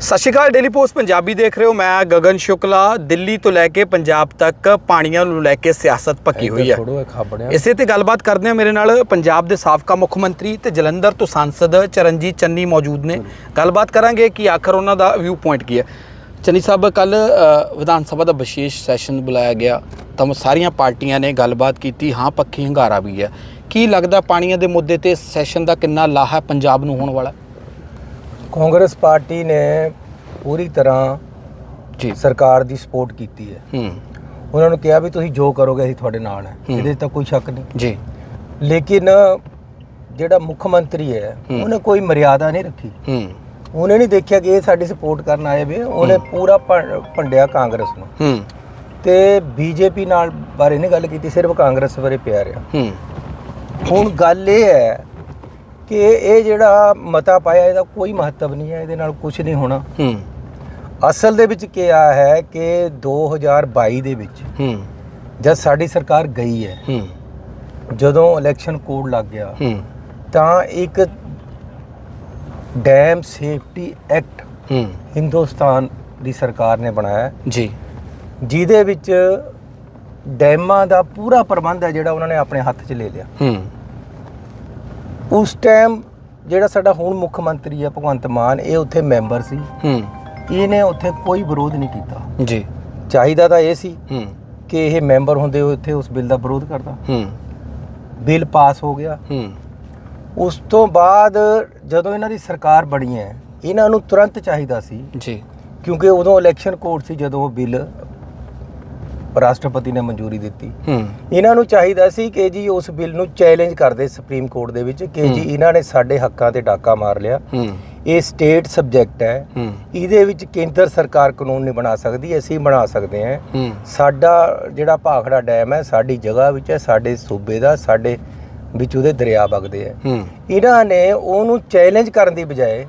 ਸਤਿ ਸ਼੍ਰੀ ਅਕਾਲ daily post Punjabi ਦੇਖ ਰਹੇ ਹੋ। ਮੈਂ ਗਗਨ ਸ਼ੁਕਲਾ ਦਿੱਲੀ ਤੋਂ ਲੈ ਕੇ ਪੰਜਾਬ ਤੱਕ ਪਾਣੀਆਂ ਨੂੰ ਲੈ ਕੇ ਸਿਆਸਤ ਪੱਕੀ ਹੋਈ ਹੈ। ਇਸੇ ਤੇ ਗੱਲਬਾਤ ਕਰਦੇ ਹਾਂ ਮੇਰੇ ਨਾਲ ਪੰਜਾਬ ਦੇ ਸਾਬਕਾ ਮੁੱਖ ਮੰਤਰੀ ਤੇ ਜਲੰਧਰ ਤੋਂ ਸੰਸਦ ਚਰਨਜੀਤ ਚੰਨੀ ਮੌਜੂਦ ਨੇ। ਗੱਲਬਾਤ ਕਰਾਂਗੇ ਕਿ ਆਖਰ ਉਹਨਾਂ ਦਾ ਵਿਊ ਪੁਆਇੰਟ ਕੀ ਹੈ। ਚੰਨੀ ਸਾਹਿਬ ਕੱਲ ਵਿਧਾਨ ਸਭਾ ਦਾ ਵਿਸ਼ੇਸ਼ ਸੈਸ਼ਨ ਬੁਲਾਇਆ ਗਿਆ ਤਾਂ ਸਾਰੀਆਂ ਪਾਰਟੀਆਂ ਨੇ ਗੱਲਬਾਤ ਕੀਤੀ। ਹਾਂ ਪੱਖੀ ਹੰਗਾਰਾ ਵੀ ਹੈ। ਕੀ ਲੱਗਦਾ ਪਾਣੀਆਂ ਦੇ ਮੁੱਦੇ ਤੇ ਸੈਸ਼ਨ ਦਾ ਕਿੰਨਾ ਲਾਹਾ ਪੰਜਾਬ ਨੂੰ ਹੋਣ ਵਾਲਾ? ਕਾਂਗਰਸ ਪਾਰਟੀ ਨੇ ਪੂਰੀ ਤਰ੍ਹਾਂ ਜੀ। ਸਰਕਾਰ ਦੀ ਸਪੋਰਟ ਕੀਤੀ ਹੈ। ਹੂੰ। ਉਹਨਾਂ ਨੂੰ ਕਿਹਾ ਵੀ ਤੁਸੀਂ ਜੋ ਕਰੋਗੇ ਅਸੀਂ ਤੁਹਾਡੇ ਨਾਲ ਹੈ। ਇਹਦੇ 'ਚ ਤਾਂ ਕੋਈ ਸ਼ੱਕ ਨਹੀਂ। ਜੀ। ਲੇਕਿਨ ਜਿਹੜਾ ਮੁੱਖ ਮੰਤਰੀ ਹੈ। ਉਹਨੇ ਕੋਈ ਮਰਿਆਦਾ ਨਹੀਂ ਰੱਖੀ। ਹੂੰ। ਉਹਨੇ ਨਹੀਂ ਦੇਖਿਆ ਕਿ ਇਹ ਸਾਡੀ ਸਪੋਰਟ ਕਰਨ ਆਏ ਵੇ ਉਹਨੇ ਪੂਰਾ ਭੰਡਿਆ ਕਾਂਗਰਸ ਨੂੰ। ਹੂੰ। ਤੇ ਬੀਜੇਪੀ ਨਾਲ ਬਾਰੇ ਨਹੀਂ ਗੱਲ ਕੀਤੀ ਸਿਰਫ ਕਾਂਗਰਸ ਬਾਰੇ ਪਿਆ ਰਿਹਾ। ਹੂੰ। ਹੁਣ ਗੱਲ ਇਹ ਹੈ ਕਿ ਇਹ ਜਿਹੜਾ ਮਤਾ ਪਾਇਆ ਇਹਦਾ ਕੋਈ ਮਹੱਤਵ ਨਹੀਂ ਹੈ ਇਹਦੇ ਨਾਲ ਕੁਝ ਨਹੀਂ ਹੋਣਾ। ਹੂੰ। ਅਸਲ ਦੇ ਵਿੱਚ ਕੀ ਆ ਹੈ ਕਿ 2022 ਦੇ ਵਿੱਚ ਹੂੰ। ਜਦ ਸਾਡੀ ਸਰਕਾਰ ਗਈ ਹੈ ਹੂੰ। ਜਦੋਂ ਇਲੈਕਸ਼ਨ ਕੋਡ ਲੱਗ ਗਿਆ ਹੂੰ। ਤਾਂ ਇੱਕ ਡੈਮ ਸੇਫਟੀ ਐਕਟ ਹੂੰ। ਹਿੰਦੁਸਤਾਨ ਦੀ ਸਰਕਾਰ ਨੇ ਬਣਾਇਆ। ਜੀ। ਜਿਹਦੇ ਵਿੱਚ ਡੈਮਾਂ ਦਾ ਪੂਰਾ ਪ੍ਰਬੰਧ ਹੈ ਜਿਹੜਾ ਉਹਨਾਂ ਨੇ ਆਪਣੇ ਹੱਥ 'ਚ ਲੈ ਲਿਆ। ਹੂੰ। ਉਸ ਟਾਈਮ ਜਿਹੜਾ ਸਾਡਾ ਹੁਣ ਮੁੱਖ ਮੰਤਰੀ ਹੈ ਭਗਵੰਤ ਮਾਨ ਇਹ ਉੱਥੇ ਮੈਂਬਰ ਸੀ। ਹੂੰ। ਇਹਨੇ ਉੱਥੇ ਕੋਈ ਵਿਰੋਧ ਨਹੀਂ ਕੀਤਾ। ਜੀ। ਚਾਹੀਦਾ ਤਾਂ ਇਹ ਸੀ ਹੂੰ। ਕਿ ਇਹ ਮੈਂਬਰ ਹੁੰਦੇ ਹੋਏ ਉੱਥੇ ਉਸ ਬਿੱਲ ਦਾ ਵਿਰੋਧ ਕਰਦਾ। ਹੂੰ। ਬਿੱਲ ਪਾਸ ਹੋ ਗਿਆ। ਹੂੰ। ਉਸ ਤੋਂ ਬਾਅਦ ਜਦੋਂ ਇਹਨਾਂ ਦੀ ਸਰਕਾਰ ਬਣੀ ਹੈ ਇਹਨਾਂ ਨੂੰ ਤੁਰੰਤ ਚਾਹੀਦਾ ਸੀ ਜੀ। ਕਿਉਂਕਿ ਉਦੋਂ ਇਲੈਕਸ਼ਨ ਕੋਡ ਸੀ ਜਦੋਂ ਉਹ ਬਿੱਲ ਰਾਸ਼ਟਰਪਤੀ ਨੇ ਮਨਜ਼ੂਰੀ ਦਿੱਤੀ। ਇਹਨਾਂ ਨੂੰ ਚਾਹੀਦਾ ਸੀ ਕਿ ਜੀ ਉਸ ਬਿੱਲ ਨੂੰ ਚੈਲੰਜ ਕਰਦੇ ਸੁਪਰੀਮ ਕੋਰਟ ਦੇ ਵਿੱਚ ਕਿ ਜੀ। ਇਹਨਾਂ ਨੇ ਸਾਡੇ ਹੱਕਾਂ ਤੇ ਡਾਕਾ ਮਾਰ ਲਿਆ। ਇਹ ਸਟੇਟ ਸਬਜੈਕਟ ਹੈ। ਇਹਦੇ ਵਿੱਚ ਕੇਂਦਰ ਸਰਕਾਰ ਕਾਨੂੰਨ ਨਹੀਂ ਬਣਾ ਸਕਦੀ ਅਸੀਂ ਬਣਾ ਸਕਦੇ ਹਾਂ। ਸਾਡਾ ਜਿਹੜਾ ਭਾਖੜਾ ਡੈਮ ਹੈ ਸਾਡੀ ਜਗ੍ਹਾ ਵਿੱਚ ਹੈ ਸਾਡੇ ਸੂਬੇ ਦਾ ਸਾਡੇ ਵਿੱਚ ਉਹਦੇ ਦਰਿਆ ਵਗਦੇ ਹੈ। ਹੂੰ। ਇਹਨਾਂ ਨੇ ਉਹਨੂੰ ਚੈਲੰਜ ਕਰਨ ਦੀ ਬਜਾਏ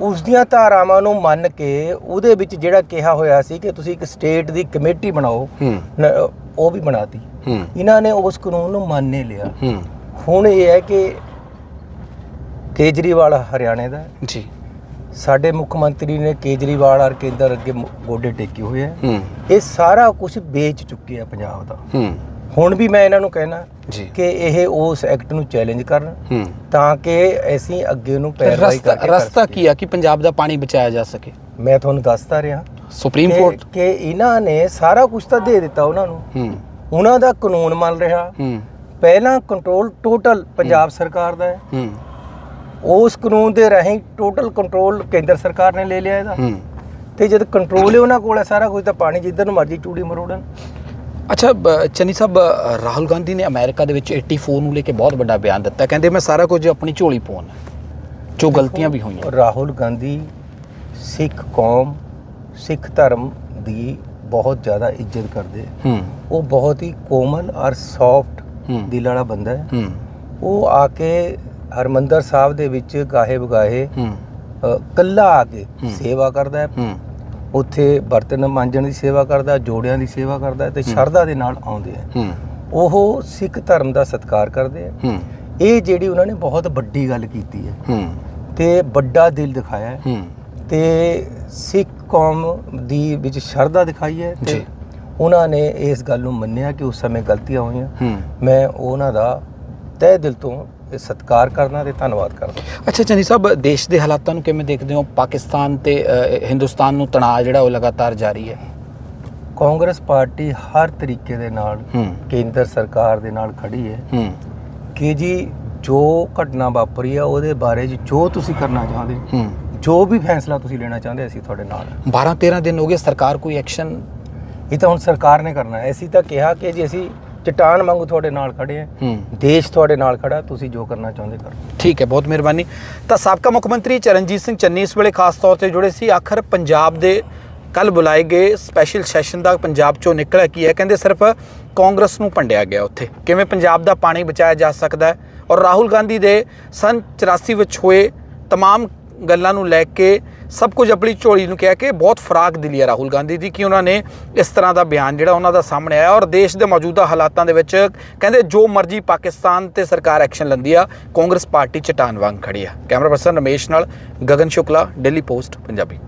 ਉਸ ਦੀਆਂ ਧਾਰਾਵਾਂ ਨੂੰ ਮੰਨ ਕੇ ਉਹਦੇ ਵਿੱਚ ਜਿਹੜਾ ਕਿਹਾ ਹੋਇਆ ਸੀ ਕਿ ਤੁਸੀਂ ਇੱਕ ਸਟੇਟ ਦੀ ਕਮੇਟੀ ਬਣਾਓ ਹੂੰ। ਨ- ਉਹ ਵੀ ਬਣਾਤੀ। ਹੂੰ। ਇਹਨਾਂ ਨੇ ਉਸ ਕਾਨੂੰਨ ਨੂੰ ਮੰਨ ਨਹੀਂ ਲਿਆ। ਹੂੰ। ਹੁਣ ਇਹ ਹੈ ਕਿ ਕੇਜਰੀਵਾਲ ਹਰਿਆਣੇ ਦਾ ਹੈ। ਜੀ। ਸਾਡੇ ਮੁੱਖ ਮੰਤਰੀ ਨੇ ਕੇਜਰੀਵਾਲ ਔਰ ਕੇਂਦਰ ਅੱਗੇ ਮੁ- ਗੋਡੇ ਟੇਕੇ ਹੋਏ ਹੈ। ਹੂੰ। ਇਹ ਸਾਰਾ ਕੁਝ ਵੇਚ ਚੁੱਕੇ ਆ ਪੰਜਾਬ ਦਾ। ਹੂੰ। ਹੁਣ ਵੀ ਮੈਂ ਇਹਨਾਂ ਨੂੰ ਕਹਿਣਾ ਜੀ। ਕਿ ਇਹ ਉਸ ਐਕਟ ਨੂੰ ਚੈਲੰਜ ਕਰਨ ਹੂੰ। ਤਾਂ ਕਿ ਅਸੀਂ ਅੱਗੇ ਨੂੰ ਪੈਰਵਾਈ ਰਸਤਾ ਕਰਕੇ ਕਰ ਰਸਤਾ। ਕੀ ਆ ਕਿ ਪੰਜਾਬ ਦਾ ਪਾਣੀ ਬਚਾਇਆ ਜਾ ਸਕੇ? ਮੈਂ ਤੁਹਾਨੂੰ ਦੱਸਦਾ ਰਿਹਾ ਸੁਪਰੀਮ ਕਿ- ਕੋਰਟ। ਕਿ ਇਹਨਾਂ ਨੇ ਸਾਰਾ ਕੁਝ ਤਾਂ ਦੇ ਦਿੱਤਾ ਉਹਨਾਂ ਨੂੰ। ਹੂੰ। ਉਹਨਾਂ ਦਾ ਕਾਨੂੰਨ ਮੰਨ ਰਿਹਾ। ਹੂੰ। ਪਹਿਲਾਂ ਕੰਟਰੋਲ ਟੋਟਲ ਪੰਜਾਬ ਸਰਕਾਰ ਦਾ ਹੈ। ਹੂੰ। ਉਸ ਕਾਨੂੰਨ ਦੇ ਰਾਹੀਂ ਟੋਟਲ ਕੰਟਰੋਲ ਕੇਂਦਰ ਸਰਕਾਰ ਨੇ ਲੈ ਲਿਆ ਇਹਦਾ। ਹੂੰ। ਤੇ ਜਦ ਕੰਟਰੋਲ ਹੀ ਉਹਨਾਂ ਕੋਲ ਹੈ ਸਾਰਾ ਕੁਝ ਤਾਂ ਪਾਣੀ ਜਿੱਧਰ ਨੂੰ ਮਰਜ਼ੀ ਚੂੜੀ ਮਰੋੜਨ। ਅੱਛਾ ਚੰਨੀ ਸਾਹਿਬ ਰਾਹੁਲ ਗਾਂਧੀ ਨੇ ਅਮਰੀਕਾ ਦੇ ਵਿੱਚ 84 ਨੂੰ ਲੈ ਕੇ ਬਹੁਤ ਵੱਡਾ ਬਿਆਨ ਦਿੱਤਾ। ਕਹਿੰਦੇ ਮੈਂ ਸਾਰਾ ਕੁਝ ਆਪਣੀ ਝੋਲੀ ਪਾਉਣਾ ਜੋ ਗਲਤੀਆਂ ਵੀ ਹੋਈਆਂ ਰਾਹੁਲ ਗਾਂਧੀ ਸਿੱਖ ਕੌਮ ਸਿੱਖ ਧਰਮ ਦੀ ਬਹੁਤ ਜ਼ਿਆਦਾ ਇੱਜ਼ਤ ਕਰਦੇ ਹੈ। ਉਹ ਬਹੁਤ ਹੀ ਕੋਮਲ ਔਰ ਸੌਫਟ ਦਿਲ ਵਾਲਾ ਬੰਦਾ ਹੈ। ਹੂੰ। ਉਹ ਆ ਕੇ ਹਰਮੰਦਰ ਸਾਹਿਬ ਦੇ ਵਿੱਚ ਗਾਹੇ ਬਗਾਹੇ ਕੱਲਾ ਆ ਕੇ। ਸੇਵਾ ਕਰਦਾ ਹੈ। ਹੂੰ। ਉੱਥੇ ਬਰਤਨ ਮਾਂਜਣ ਦੀ ਸੇਵਾ ਕਰਦਾ ਜੋੜਿਆਂ ਦੀ ਸੇਵਾ ਕਰਦਾ ਤੇ ਸ਼ਰਧਾ ਦੇ ਨਾਲ ਆਉਂਦੇ ਆ। ਹੂੰ। ਉਹ ਸਿੱਖ ਧਰਮ ਦਾ ਸਤਿਕਾਰ ਕਰਦੇ ਆ। ਹੂੰ। ਇਹ ਜਿਹੜੀ ਉਹਨਾਂ ਨੇ ਬਹੁਤ ਵੱਡੀ ਗੱਲ ਕੀਤੀ ਹੈ। ਹੂੰ। ਤੇ ਵੱਡਾ ਦਿਲ ਦਿਖਾਇਆ ਹੈ। ਹੂੰ। ਤੇ ਸਿੱਖ ਕੌਮ ਦੀ ਵਿੱਚ ਸ਼ਰਧਾ ਦਿਖਾਈ ਹੈ ਤੇ ਜੀ। ਉਹਨਾਂ ਨੇ ਇਸ ਗੱਲ ਨੂੰ ਮੰਨਿਆ ਕਿ ਉਸ ਸਮੇਂ ਗਲਤੀਆਂ ਹੋਈਆਂ। ਹੂੰ। ਮੈਂ ਉਹਨਾਂ ਦਾ ਤਹਿ ਦਿਲ ਤੋਂ ਸਤਿਕਾਰ ਕਰਦਾ ਤੇ ਧੰਨਵਾਦ ਕਰਦਾ ਅੱਛਾ ਚੰਨੀ ਸਾਹਿਬ ਦੇਸ਼ ਦੇ ਹਾਲਾਤਾਂ ਨੂੰ ਕਿਵੇਂ ਦੇਖਦੇ ਹੋ? ਪਾਕਿਸਤਾਨ ਤੇ ਹਿੰਦੁਸਤਾਨ ਨੂੰ ਤਣਾਅ ਜਿਹੜਾ ਉਹ ਲਗਾਤਾਰ ਜਾਰੀ ਹੈ। ਕਾਂਗਰਸ ਪਾਰਟੀ ਹਰ ਤਰੀਕੇ ਦੇ ਨਾਲ ਕੇਂਦਰ ਸਰਕਾਰ ਦੇ ਨਾਲ ਖੜੀ ਹੈ। ਕਿ ਜੀ ਜੋ ਘਟਨਾ ਵਾਪਰੀ ਆ ਉਹਦੇ ਬਾਰੇ ਜੋ ਤੁਸੀਂ ਕਰਨਾ ਚਾਹੁੰਦੇ ਜੋ ਵੀ ਫੈਸਲਾ ਤੁਸੀਂ ਲੈਣਾ ਚਾਹੁੰਦੇ ਅਸੀਂ ਤੁਹਾਡੇ ਨਾਲ। ਹਾਂ। 12 13 ਦਿਨ ਹੋ ਗਏ ਸਰਕਾਰ ਕੋਈ ਐਕਸ਼ਨ? ਇਹ ਤਾਂ ਹੁਣ ਸਰਕਾਰ ਨੇ ਕਰਨਾ ਅਸੀਂ ਤਾਂ ਕਿਹਾ ਕਿ ਜੀ ਅਸੀਂ ਚਟਾਨ ਵਾਂਗੂ ਤੁਹਾਡੇ ਨਾਲ ਖੜੇ ਹਾਂ ਹੂੰ ਦੇਸ਼ ਤੁਹਾਡੇ ਨਾਲ ਖੜਾ ਤੁਸੀਂ ਜੋ ਕਰਨਾ ਚਾਹੁੰਦੇ ਕਰੋ ਠੀਕ ਹੈ ਬਹੁਤ ਮਿਹਰਬਾਨੀ ਤਾਂ ਸਾਬਕਾ ਮੁੱਖ ਮੰਤਰੀ ਚਰਨਜੀਤ ਸਿੰਘ ਚੰਨੀ ਇਸ ਵੇਲੇ ਖਾਸ ਤੌਰ ਤੇ ਜੁੜੇ ਸੀ ਆਖਰ ਪੰਜਾਬ ਦੇ ਕੱਲ ਬੁਲਾਏ ਗਏ ਸਪੈਸ਼ਲ ਸੈਸ਼ਨ ਦਾ ਪੰਜਾਬ ਚੋਂ ਨਿਕਲਿਆ ਕੀ ਹੈ ਕਹਿੰਦੇ ਸਿਰਫ ਕਾਂਗਰਸ ਨੂੰ ਭੰਡਿਆ ਗਿਆ ਉੱਥੇ ਕਿਵੇਂ ਪੰਜਾਬ ਦਾ ਪਾਣੀ ਬਚਾਇਆ ਜਾ ਸਕਦਾ ਹੈ ਔਰ ਰਾਹੁਲ ਗਾਂਧੀ ਦੇ ਸਨ 84 ਵਿੱਚ ਹੋਏ तमाम ਗੱਲਾਂ ਨੂੰ ਲੈ ਕੇ ਸਭ ਕੁਝ ਆਪਣੀ ਝੋਲੀ ਨੂੰ ਕਹਿ ਕੇ ਬਹੁਤ ਫਰਾਕ ਦਿਲੀ ਹੈ ਰਾਹੁਲ ਗਾਂਧੀ ਦੀ ਕਿ ਉਹਨਾਂ ਨੇ ਇਸ ਤਰ੍ਹਾਂ ਦਾ ਬਿਆਨ ਜਿਹੜਾ ਉਹਨਾਂ ਦਾ ਸਾਹਮਣੇ ਆਇਆ ਔਰ ਦੇਸ਼ ਦੇ ਮੌਜੂਦਾ ਹਾਲਾਤਾਂ ਦੇ ਵਿੱਚ ਕਹਿੰਦੇ ਜੋ ਮਰਜ਼ੀ ਪਾਕਿਸਤਾਨ ਤੇ ਸਰਕਾਰ ਐਕਸ਼ਨ ਲੈਂਦੀ ਆ, ਕਾਂਗਰਸ ਪਾਰਟੀ ਚਟਾਨ ਵਾਂਗ ਖੜੀ ਆ। ਕੈਮਰਾ ਪਰਸਨ ਰਮੇਸ਼ ਨਾਲ ਗਗਨ ਸ਼ੁਕਲਾ ਦਿੱਲੀ ਪੋਸਟ ਪੰਜਾਬੀ।